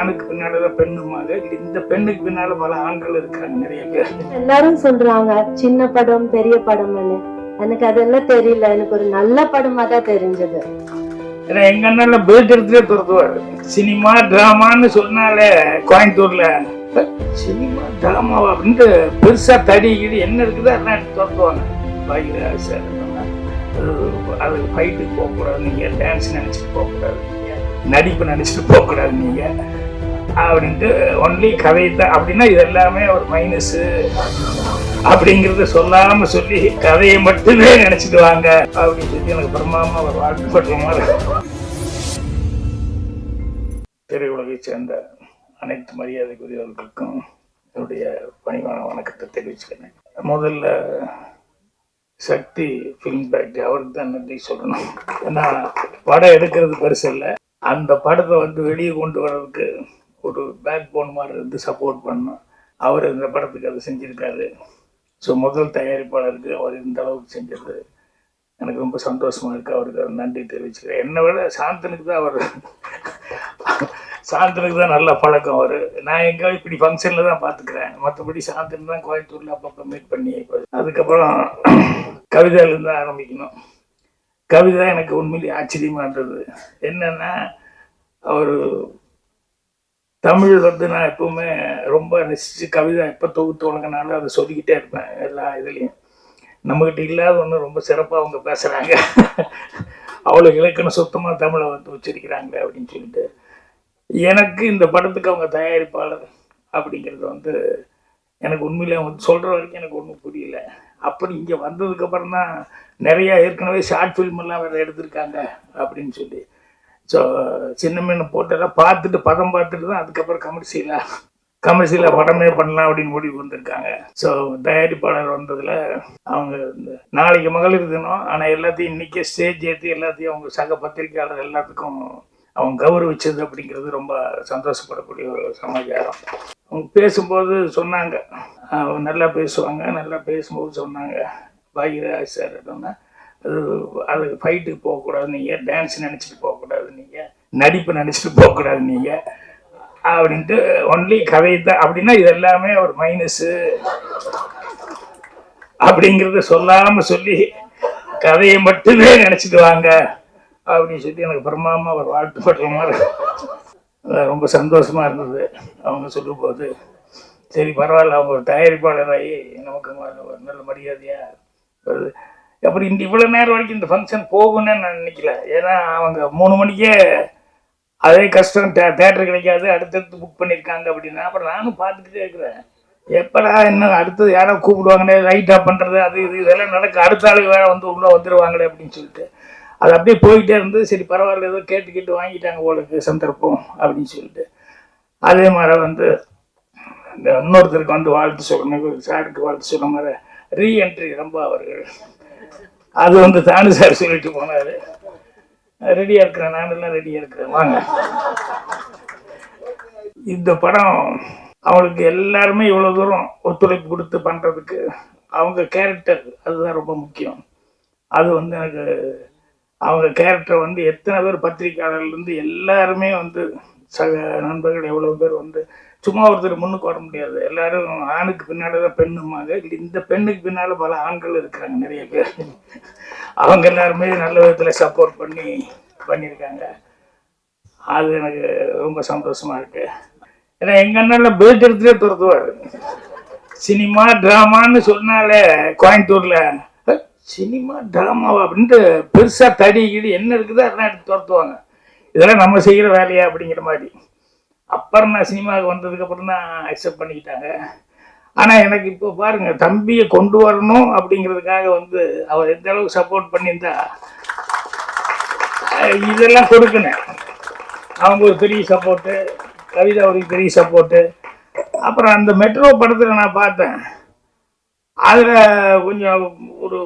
ஆணுக்கு பின்னாலதான் பெண்ணுமாங்க இந்த பெண்ணுக்கு பின்னால பல ஆண்கள் இருக்காங்க நிறைய பேர். எல்லாரும் சொல்றாங்க சின்ன படம் பெரிய படம்னு. எனக்கு அதெல்லாம் தெரியல. எனக்கு ஒரு நல்ல படமா தான் தெரிஞ்சது. ஏன்னா எங்க அண்ணன் பேட் எடுத்துட்டே துரத்துவார். சினிமா டிராமான்னு சொன்னாலே கோயம்புத்தூர்ல சினிமா டிராமாவா? அப்படின்ட்டு பெருசா தடி கிடி என்ன இருக்குதோ அதெல்லாம் எடுத்து துரத்துவாங்க. பாக்கிறார் சார் அது ஃபைட்டுக்கு போகக்கூடாது நீங்க. டான்ஸ் நினைச்சிட்டு போகக்கூடாது நீங்க. நடிப்பு நினைச்சிட்டு போகக்கூடாது நீங்க. அப்படின்ட்டு ஒன்லி கதை தான் அப்படின்னா இது எல்லாமே ஒரு மைனஸு அப்படிங்கறத சொல்லாம சொல்லி கதையை மட்டுமே நினைச்சிட்டு வாங்க அப்படின்னு சொல்லி எனக்கு பிரம்மாமா ஒரு வாழ்த்துப்பட்ட மாதிரி. திரையுலகை சேர்ந்த அனைத்து மரியாதைக்குரியவர்களுக்கும் என்னுடைய பணிவான வணக்கத்தை தெரிவிச்சுக்கிறேன். முதல்ல சக்தி ஃபிலிம் ஃபேக்டரி அவருக்கு தான் நன்றி சொல்லணும். ஏன்னா படம் எடுக்கிறது பெருசு இல்லை. அந்த படத்தை வந்து வெளியே கொண்டு வர்றதுக்கு ஒரு பேக் போன் மாதிரி இருந்து சப்போர்ட் பண்ணோம் அவர் இந்த படத்துக்கு அதை செஞ்சுருக்காரு. ஸோ முதல் தயாரிப்பாளருக்கு அவர் இந்த அளவுக்கு செஞ்சது எனக்கு ரொம்ப சந்தோஷமாக இருக்குது அவருக்கு நன்றி தெரிவிச்சுக்கிறேன். என்னை விட சாந்தனுக்கு தான் அவர் சாந்தனுக்கு தான் நல்ல பழக்கம் அவர். நான் எங்க இப்படி ஃபங்க்ஷனில் தான் பார்த்துக்கிறேன். மற்றபடி சாந்தன் தான் கோயம்புத்தூரில் அப்பப்போ மீட் பண்ணி அதுக்கப்புறம் கவிதையிலேருந்து தான் ஆரம்பிக்கணும். கவிதை எனக்கு உண்மையிலேயே ஆச்சரியமாக இருந்தது. என்னென்னா அவர் தமிழ் வந்து நான் எப்பவுமே ரொம்ப நெசிச்சு கவிதை எப்போ தொகுத்து வழங்கினாலும் அதை சொல்லிக்கிட்டே இருப்பேன் எல்லா இதுலேயும். நம்மகிட்ட இல்லாத ஒன்று ரொம்ப சிறப்பாக அவங்க பேசுகிறாங்க அவ்வளோ இலக்கணம் சுத்தமாக தமிழை வந்து வச்சிருக்கிறாங்க அப்படின்னு சொல்லிட்டு. எனக்கு இந்த படத்துக்கு அவங்க தயாரிப்பாளர் அப்படிங்கிறது வந்து எனக்கு உண்மையிலே அவங்க சொல்கிற வரைக்கும் எனக்கு ஒன்றும் புரியல. அப்படி இங்கே வந்ததுக்கப்புறம் தான் நிறையா ஏற்கனவே ஷார்ட் ஃபில்ம் எல்லாம் வேறு எடுத்திருக்காங்க அப்படின்னு சொல்லி. ஸோ சின்ன மீன் போட்டெல்லாம் பார்த்துட்டு படம் பார்த்துட்டு தான் அதுக்கப்புறம் கமர்ஷியலாக கமர்ஷியலாக படமே பண்ணலாம் அப்படின்னு முடிவு வந்திருக்காங்க. ஸோ தயாரிப்பாளர் வந்ததில் அவங்க இந்த நாளைக்கு மகளிர் தினம் ஆனால் எல்லாத்தையும் இன்றைக்கே ஸ்டேஜ் ஏற்றி எல்லாத்தையும் அவங்க சக பத்திரிகையாளர் எல்லாத்துக்கும் அவங்க கௌரவிச்சது அப்படிங்கிறது ரொம்ப சந்தோஷப்படக்கூடிய ஒரு சமாச்சாரம். அவங்க பேசும்போது சொன்னாங்க. அவங்க நல்லா பேசுவாங்க நல்லா பேசும்போது சொன்னாங்க. பாகிராஜ் சார் அப்படின்னா அது அது ஃபைட்டுக்கு போகக்கூடாது நீங்கள் டான்ஸ் நினச்சிட்டு போகக்கூடாது. நடிப்பு நினச்சிட்டு போகக்கூடாது நீங்கள் அப்படின்ட்டு ஒன்லி கதை தான் அப்படின்னா இது எல்லாமே ஒரு மைனஸு அப்படிங்கிறத சொல்லாமல் சொல்லி கதையை மட்டுமே நினச்சிட்டு வாங்க. அப்படின்னு சொல்லி எனக்கு பிரமாமா ஒரு வாழ்த்துப்படுற மாதிரி ரொம்ப சந்தோஷமாக இருந்தது. அவங்க சொல்லும்போது சரி பரவாயில்ல அவங்க ஒரு தயாரிப்பாளராகி நமக்கு ஒரு நல்ல மரியாதையாக வருது. அப்புறம் இந்த இவ்வளோ நேரம் வரைக்கும் இந்த ஃபங்க்ஷன் போகும்னு நான் நினைக்கல. ஏன்னா அவங்க மூணு மணிக்கே அதே கஷ்டம் தே தேட்டர் கிடைக்காது அடுத்தடுத்து புக் பண்ணியிருக்காங்க அப்படின்னா அப்புறம் நானும் பார்த்துக்கிட்டே இருக்கிறேன். எப்படா இன்னும் அடுத்தது யாரோ கூப்பிடுவாங்களே லைட்டாக ஆஃப் பண்ணுறது அது இது இதெல்லாம் நடக்க அடுத்த ஆளுக்கு வேறு வந்து உள்ளே வந்துடுவாங்களே அப்படின்னு சொல்லிட்டு அது அப்படியே போயிட்டே இருந்து சரி பரவாயில்ல ஏதோ கேட்டு கேட்டு வாங்கிட்டாங்க உங்களுக்கு சந்தர்ப்பம் அப்படின்னு சொல்லிட்டு. அதே மாதிரி வந்து இந்த இன்னொருத்தருக்கு வந்து வாழ்த்து சொல்லணும் சாருக்கு வாழ்த்து சொன்ன மாதிரி ரீஎன்ட்ரி ரொம்ப அவர்கள். அது வந்து தானு சார் சொல்லிட்டு போனார். ரெடியாக இருக்கிறேன். நானெல்லாம் ரெடியாக இருக்கிறேன். வாங்க. இந்த படம் அவங்களுக்கு எல்லாருமே இவ்வளோ தூரம் ஒத்துழைப்பு கொடுத்து பண்றதுக்கு அவங்க கேரக்டர் அதுதான் ரொம்ப முக்கியம். அது வந்து எனக்கு அவங்க கேரக்டர் வந்து எத்தனை பேர் பத்திரிக்கையாளர்லேருந்து எல்லாருமே வந்து சக நண்பர்கள் எவ்வளோ பேர் வந்து சும்மா ஒருத்தர் முன்னுக்கு வர முடியாது. எல்லாரும் ஆணுக்கு பின்னால் தான் பெண்ணுமாங்க இந்த பெண்ணுக்கு பின்னால் பல ஆண்கள் இருக்கிறாங்க நிறைய பேர். அவங்க எல்லாருமே நல்ல விதத்தில் சப்போர்ட் பண்ணி பண்ணியிருக்காங்க. அது எனக்கு ரொம்ப சந்தோஷமா இருக்குது ஏன்னா எங்கள் அண்ணன் பேட் துரத்துவார். சினிமா ட்ராமான்னு சொன்னாலே கோயம்புத்தூரில் சினிமா ட்ராமாவா அப்படின்ட்டு பெருசாக தடி கிடி என்ன இருக்குதோ அதெல்லாம் எடுத்து துரத்துவாங்க. இதெல்லாம் நம்ம செய்கிற வேலையா அப்படிங்கிற மாதிரி. அப்புறம் நான் சினிமாவுக்கு வந்ததுக்கு அப்புறம் தான் அக்செப்ட் பண்ணிக்கிட்டாங்க. ஆனால் எனக்கு இப்போ பாருங்க தம்பியை கொண்டு வரணும் அப்படிங்கிறதுக்காக வந்து அவர் எந்த அளவுக்கு சப்போர்ட் பண்ணியிருந்தா இதெல்லாம் கொடுக்கணும். அவங்க ஒரு பெரிய சப்போர்ட்டு கவிதா ஒரு பெரிய சப்போர்ட்டு அப்புறம் அந்த மெட்ரோ படத்தில் நான் பார்த்தேன். அதில் கொஞ்சம் ஒரு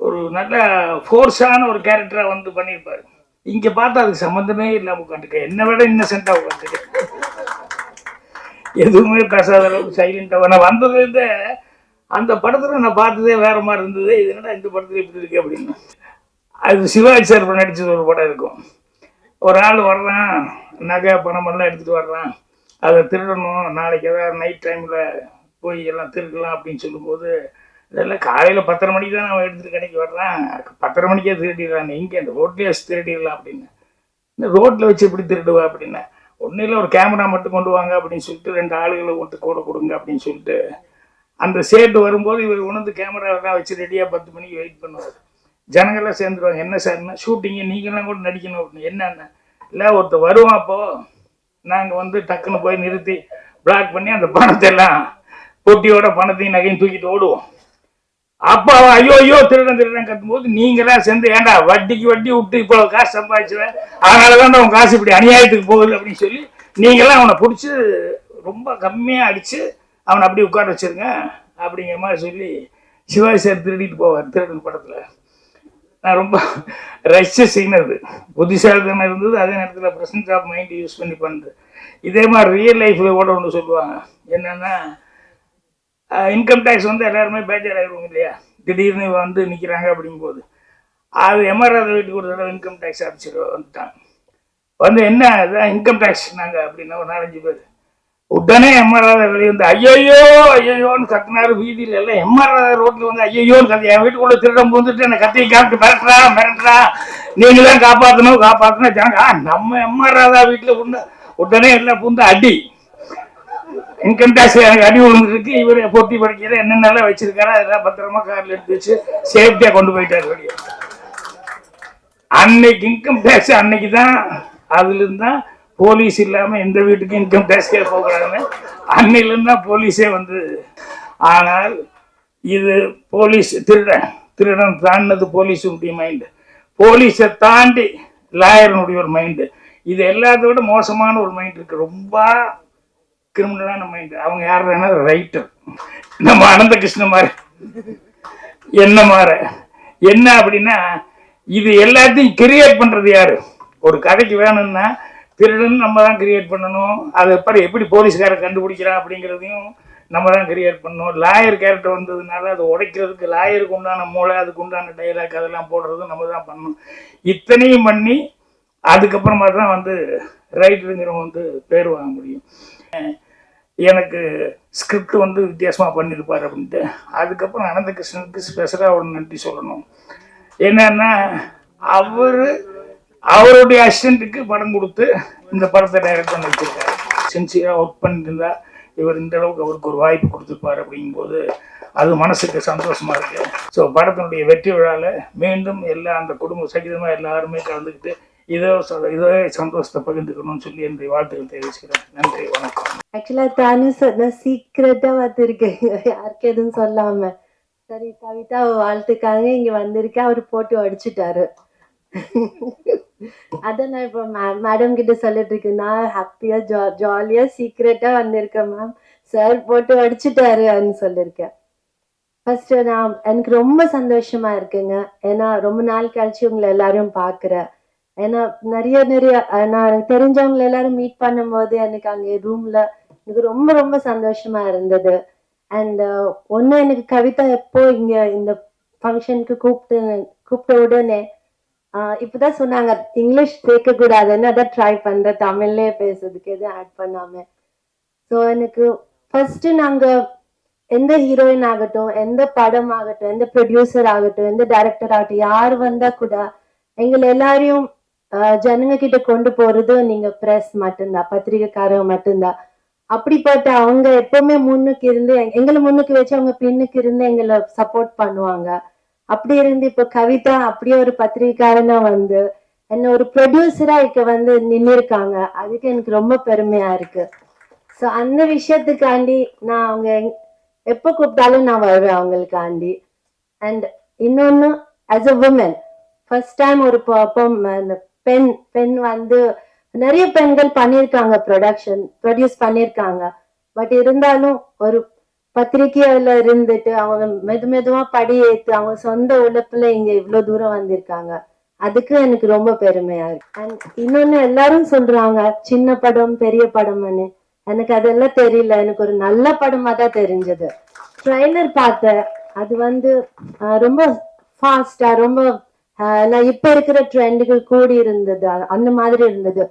ஒரு நல்ல ஃபோர்ஸான ஒரு கேரக்டராக வந்து பண்ணியிருப்பாரு. இங்கே பார்த்தா அதுக்கு சம்மந்தமே இல்லாமல் உட்காந்துருக்க என்னை விட இன்னசென்ட்டாக உட்காந்துருக்க எதுவுமே பேசாத அளவுக்கு சைலண்டாக நான் வந்ததுலேருந்து அந்த படத்தில் நான் பார்த்ததே வேற மாதிரி இருந்தது. இது என்னடா இந்த படத்தில் இப்படி இருக்கு அப்படின்னு. அது சிவாஜி சார் நடிச்சது ஒரு படம் இருக்கும். ஒரு ஆள் வர்றான் நகை பணம் எல்லாம் எடுத்துகிட்டு வர்றான். அதை திருடணும். நாளைக்கு ஏதாவது நைட் டைமில் போய் எல்லாம் திருடலாம் அப்படின்னு சொல்லும்போது இதெல்லாம் காலையில் பத்தரை மணிக்கு தான் நான் எடுத்துகிட்டு கடைக்கு வர்றேன். பத்தரை மணிக்கே திருடிடுறான் எங்கே அந்த ரோட்லேயே திருடிடலாம் அப்படின்னு. இந்த ரோட்டில் வச்சு எப்படி திருடுவா அப்படின்னா. ஒன்றும் இல்லை ஒரு கேமரா மட்டும் கொண்டு வாங்க அப்படின்னு சொல்லிட்டு ரெண்டு ஆளுகளை ஒன்று கூட கொடுங்க அப்படின்னு சொல்லிட்டு. அந்த சேட்டு வரும்போது இவர் உணர்ந்து கேமராவெல்லாம் வச்சு ரெடியாக பத்து மணிக்கு வெயிட் பண்ணுவார். ஜனங்கள்லாம் சேர்ந்துருவாங்க. என்ன சார்னா ஷூட்டிங்கு நீங்களாம் கூட நடிக்கணும் அப்படின்னு. என்னென்ன இல்லை ஒருத்தர் வருவான் அப்போது நாங்கள் வந்து டக்குன்னு போய் நிறுத்தி பிளாக் பண்ணி அந்த பணத்தை எல்லாம் பொட்டியோட பணத்தையும் நகையும் தூக்கிட்டு ஓடுவோம். அப்போ அவன் ஐயோ ஐயோ திருடன் திருடன் கட்டும்போது நீங்களாம் சேர்ந்து ஏன்டா வட்டிக்கு வட்டி விட்டு இப்போ காசு சம்பாதிச்சுவேன் அதனால தான் அவன் காசு இப்படி அநியாயத்துக்கு போகுது அப்படின்னு சொல்லி நீங்களாம் அவனை பிடிச்சி ரொம்ப கம்மியாக அடித்து அவனை அப்படியே உட்கார வச்சிருங்க அப்படிங்கிற மாதிரி சொல்லி சிவாஜி சார் திருடிட்டு போவார் திருடன் படத்தில். நான் ரொம்ப ரசிச்ச சீன் அது. புத்திசாலித்தனம் இருந்தது அதே நேரத்தில் ப்ரெசன்ஸ் ஆஃப் மைண்ட் யூஸ் பண்ணி பண்ணுறது இதே மாதிரி ரியல் லைஃப்பில் கூட ஒன்று சொல்லுவாங்க. என்னென்னா இன்கம் டேக்ஸ் வந்து எல்லாருமே பேஜர் ஆயிடுவாங்க இல்லையா? திடீர்னு வந்து நிற்கிறாங்க அப்படிங்கும்போது. அது எம்ஆர்ஆர் வீட்டுக்கு ஒரு தடவை இன்கம் டேக்ஸ் ஆஃபீஸர் வந்துட்டாங்க வந்து என்ன இதான் இன்கம் டேக்ஸ் நாங்கள் அப்படின்னா ஒரு நாலஞ்சு பேர். உடனே எம்ஆர்ஆர் வெளியே வந்து ஐயையோ ஐயோன்னு கத்தினார் வீதியில் எல்லாம். எம்ஆர்ஆர் ரோட்டில் வந்து ஐயோன்னு கத்தி என் வீட்டுக்குள்ள திருடம் பூந்துட்டு என்னை கத்தியை காட்டு மிரட்டுறா மிரட்டுறா. நீங்க தான் காப்பாற்றணும் காப்பாற்றணும் ஜனங்க நம்ம எம்ஆர்ஆர் வீட்டில் உண்டு உடனே எல்லாம் பூந்து அடி. இன்கம் டேக்ஸ் அடி விழுந்துருக்கு. இவர் பொட்டி படிக்கிற என்னென்னலாம் வச்சிருக்காரு அதெல்லாம் பத்திரமா கார்ல எடுத்து வச்சு சேஃப்டியா கொண்டு போயிட்டாரு வெளியே. அன்னைக்கு இன்கம் டேக்ஸ் அன்னைக்கு தான் அதுல இருந்தா போலீஸ் இல்லாம எந்த வீட்டுக்கும் இன்கம் டேக்ஸே போகிறாங்கன்னு அன்னையிலிருந்து தான் போலீஸே வந்து. ஆனால் இது போலீஸ் திருடன் திருடன் தாண்டினது போலீஸுடைய மைண்டு போலீஸை தாண்டி லாயர்னுடைய ஒரு மைண்டு இது எல்லாத்த விட மோசமான ஒரு மைண்ட் இருக்கு. ரொம்ப கிரிமினலாக நம்ம அவங்க யார் வேணா ரைட்டர் நம்ம அனந்த கிருஷ்ண என்ன மாற என்ன அப்படின்னா இது எல்லாத்தையும் கிரியேட் பண்ணுறது யாரு? ஒரு கதைக்கு வேணும்னா திருடன் நம்ம தான் கிரியேட் பண்ணணும். அதை எப்படி எப்படி போலீஸ்காரை கண்டுபிடிக்கிறான் அப்படிங்கிறதையும் நம்ம தான் கிரியேட் பண்ணணும். லாயர் கேரக்டர் வந்ததுனால அதை உடைக்கிறதுக்கு லாயருக்கு உண்டான மூளை அதுக்கு உண்டான டைலாக் அதெல்லாம் போடுறதும் நம்ம தான் பண்ணணும். இத்தனையும் பண்ணி அதுக்கப்புறமா தான் வந்து ரைட்டருங்கிறவங்க வந்து பேர் வாங்க முடியும். எனக்கு ஸ்கிரிப்ட் வந்து வித்தியாசமாக பண்ணியிருப்பார் அப்படின்ட்டு. அதுக்கப்புறம் அனந்தகிருஷ்ணனுக்கு ஸ்பெஷலாக ஒரு நன்றி சொல்லணும். என்னன்னா அவர் அவருடைய அசிஸ்டண்ட்டுக்கு படம் கொடுத்து இந்த படத்தை டைரக்ட் பண்ணி வச்சிருக்கார். சின்சியராக ஒர்க் பண்ணியிருந்தா இவர் இந்த அளவுக்கு அவருக்கு ஒரு வாய்ப்பு கொடுத்துருப்பார் அப்படிங்கும்போது அது மனசுக்கு சந்தோஷமாக இருக்கு. ஸோ படத்தினுடைய வெற்றி விழாவில் மீண்டும் எல்லா அந்த குடும்ப சகிதமாக எல்லாருமே கலந்துக்கிட்டு இதோ இதோ சந்தோஷத்தை பகிர்ந்துக்கணும்னு சொல்லி என்னுடைய வாழ்த்துக்கள் தெரிவிச்சுக்கிறேன். நன்றி வணக்கம். ஆக்சுவலா தானு சொன்ன சீக்கிரட்டா வந்திருக்கேன் யாருக்கு எதுவும் சொல்லாம. சரி கவிதா வாழ்த்துக்காக இங்க வந்திருக்கேன் அவர் போட்டு அடிச்சுட்டாரு. அதான் நான் இப்போ மேடம் கிட்ட சொல்லிட்டு இருக்கேன். நான் ஹாப்பியா ஜா ஜாலியா சீக்கிரட்டா வந்திருக்கேன் மேம் சார் போட்டு அடிச்சுட்டாருன்னு சொல்லியிருக்கேன். ஃபர்ஸ்ட் நான் எனக்கு ரொம்ப சந்தோஷமா இருக்குங்க. ஏன்னா ரொம்ப நாள் கழிச்சு உங்களை எல்லாரும் பார்க்குறேன். ஏன்னா நிறைய நிறைய நான் எனக்கு தெரிஞ்சவங்களை எல்லாரும் மீட் பண்ணும்போது எனக்கு அங்கே ரூம்ல எனக்கு ரொம்ப ரொம்ப சந்தோஷமா இருந்தது. அண்ட் uh, ஒன்று எனக்கு கவிதா எப்போ இங்க இந்த ஃபங்க்ஷனுக்கு கூப்பிட்டு கூப்பிட்ட உடனே ஆஹ் இப்பதான் சொன்னாங்க. இங்கிலீஷ் சேர்க்க கூடாதுன்னு அதான் ட்ரை பண்றேன். தமிழ்லயே பேசுறதுக்கு எதுவும் ஆட் பண்ணாம. ஸோ எனக்கு ஃபர்ஸ்ட் நாங்க எந்த ஹீரோயின் ஆகட்டும் எந்த படம் ஆகட்டும் எந்த ப்ரொடியூசர் ஆகட்டும் எந்த டைரக்டர் ஆகட்டும் யார் வந்தா கூட எங்களை எல்லாரையும் ஜனங்க கிட்ட கொண்டு போறது நீங்க பிரஸ் மட்டும்தான் பத்திரிகைக்காரங்க மட்டும்தான். அப்படிப்பட்ட அவங்க எப்பவுமே முன்னுக்கு இருந்து எங்களை முன்னுக்கு வச்சு அவங்க பின்னுக்கு இருந்து எங்களை சப்போர்ட் பண்ணுவாங்க. அப்படி இருந்து இப்போ கவிதா அப்படியே ஒரு பத்திரிகைக்காரனா வந்து என்ன ஒரு ப்ரொடியூசரா இங்க வந்து நின்று இருக்காங்க அதுக்கு எனக்கு ரொம்ப பெருமையா இருக்கு. ஸோ அந்த விஷயத்துக்காண்டி நான் அவங்க எப்ப எப்போ கூப்பிட்டாலும் நான் வருவேன் அவங்களுக்காண்டி. அண்ட் இன்னொன்னு as a woman first time ஒரு அந்த பெண் பெண் வந்து நிறைய பெண்கள் பண்ணியிருக்காங்க ப்ரொடக்ஷன் ப்ரொடியூஸ் பண்ணியிருக்காங்க. பட் இருந்தாலும் ஒரு பத்திரிகையில இருந்துட்டு அவங்க மெது மெதுவா படி ஏத்து அவங்க சொந்த உழைப்புல இங்க இவ்வளவு தூரம் வந்திருக்காங்க. அதுக்கு எனக்கு ரொம்ப பெருமையா இருக்கு. அண்ட் இன்னொன்னு எல்லாரும் சொல்றாங்க சின்ன படம் பெரிய படம்னு. எனக்கு அதெல்லாம் தெரியல. எனக்கு ஒரு நல்ல படமா தான் தெரிஞ்சது. ட்ரெய்லர் பார்த்தேன். அது வந்து ரொம்ப ஃபாஸ்டா ரொம்ப ஆஹ், நான் இப்ப இருக்கிற ட்ரெண்டுக்கு கூடி இருந்தது அந்த மாதிரி இருந்தது.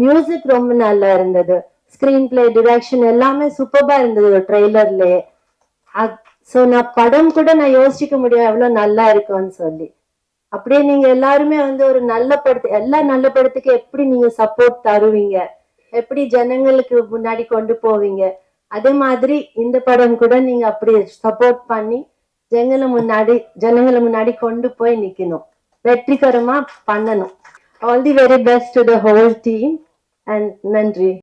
மியூசிக் ரொம்ப நல்லா இருந்தது. ஸ்கிரீன் பிளே டிரெக்ஷன் எல்லாமே சூப்பர்பா இருந்தது ட்ரெய்லர்லயே ஸோ நான் படம் கூட நான் யோசிக்க முடியும் எவ்வளவு நல்லா இருக்கும்னு சொல்லி. அப்படியே நீங்க எல்லாருமே வந்து ஒரு நல்ல படத்து எல்லா நல்ல படத்துக்கு எப்படி நீங்க சப்போர்ட் தருவீங்க? எப்படி ஜனங்களுக்கு முன்னாடி கொண்டு போவீங்க? அதே மாதிரி இந்த படம் கூட நீங்க அப்படி சப்போர்ட் பண்ணி ஜனங்களை முன்னாடி ஜனங்களை முன்னாடி கொண்டு போய் நிக்கணும். வெற்றிகரமா பண்ணணும். All the very best to the whole team and Nandri.